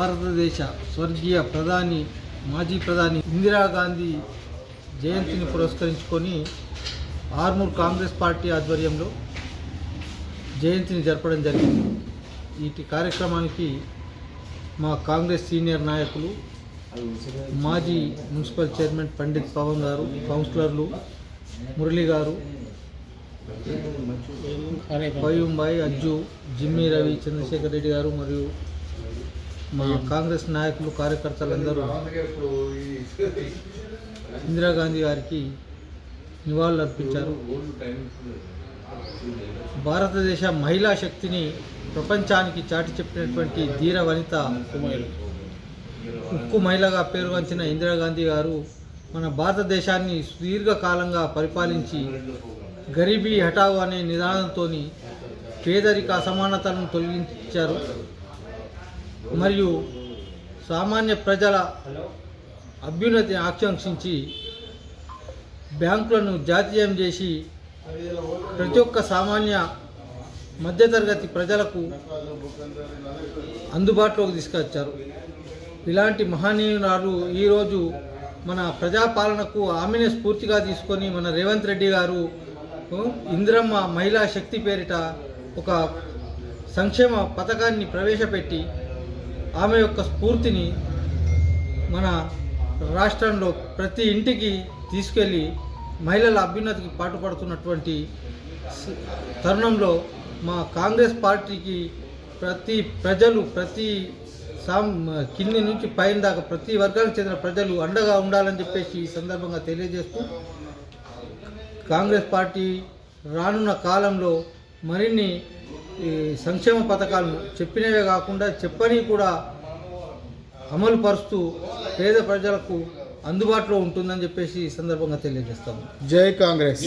భారతదేశ స్వర్గీయ ప్రధాని మాజీ ప్రధాని ఇందిరాగాంధీ జయంతిని పురస్కరించుకొని ఆర్మూర్ కాంగ్రెస్ పార్టీ ఆధ్వర్యంలో జయంతిని జరపడం జరిగింది. వీటి కార్యక్రమానికి మా కాంగ్రెస్ సీనియర్ నాయకులు మాజీ మున్సిపల్ చైర్మన్ పండిత్ పవన్ గారు కౌన్సిలర్లు మురళి గారు పయ్యంబాయి అజ్జు జిమ్మి రవి చంద్రశేఖర్ రెడ్డి గారు మరియు మా కాంగ్రెస్ నాయకులు కార్యకర్తలందరూ ఇందిరాగాంధీ గారికి నివాళులు అర్పించారు భారతదేశ మహిళా శక్తిని ప్రపంచానికి చాటి చెప్పినటువంటి ధీర వనిత ఉక్కు మహిళగా పేరుగాంచిన ఇందిరాగాంధీ గారు మన భారతదేశాన్ని సుదీర్ఘకాలంగా పరిపాలించి గరీబీ హఠావు అనే నిదానంతో పేదరిక అసమానతలను తొలగించారు. మరియు సామాన్య ప్రజల అభ్యున్నతిని ఆకాంక్షించి బ్యాంకులను జాతీయం చేసి ప్రతి ఒక్క సామాన్య మధ్యతరగతి ప్రజలకు అందుబాటులోకి తీసుకొచ్చారు. ఇలాంటి మహనీయురాలు ఈరోజు మన ప్రజాపాలనకు ఆమెనే స్ఫూర్తిగా తీసుకొని మన రేవంత్ రెడ్డి గారు ఇందిరమ్మ మహిళా శక్తి పేరిట ఒక సంక్షేమ పథకాన్ని ప్రవేశపెట్టి ఆమె యొక్క స్ఫూర్తిని మన రాష్ట్రంలో ప్రతి ఇంటికి తీసుకెళ్ళి మహిళల అభ్యున్నతికి పాటుపడుతున్నటువంటి తరుణంలో మా కాంగ్రెస్ పార్టీకి ప్రతి ప్రజలు ప్రతి సాం కింది నుంచి పైన దాకా ప్రతి వర్గానికి చెందిన ప్రజలు అండగా ఉండాలని చెప్పేసి ఈ సందర్భంగా తెలియజేస్తూ కాంగ్రెస్ పార్టీ రానున్న కాలంలో మరిన్ని ఈ సంక్షేమ పథకాలను చెప్పినవే కాకుండా చెప్పని కూడా అమలు పరుస్తూ పేద ప్రజలకు అందుబాటులో ఉంటుందని చెప్పేసి ఈ సందర్భంగా తెలియజేస్తాము. జై కాంగ్రెస్.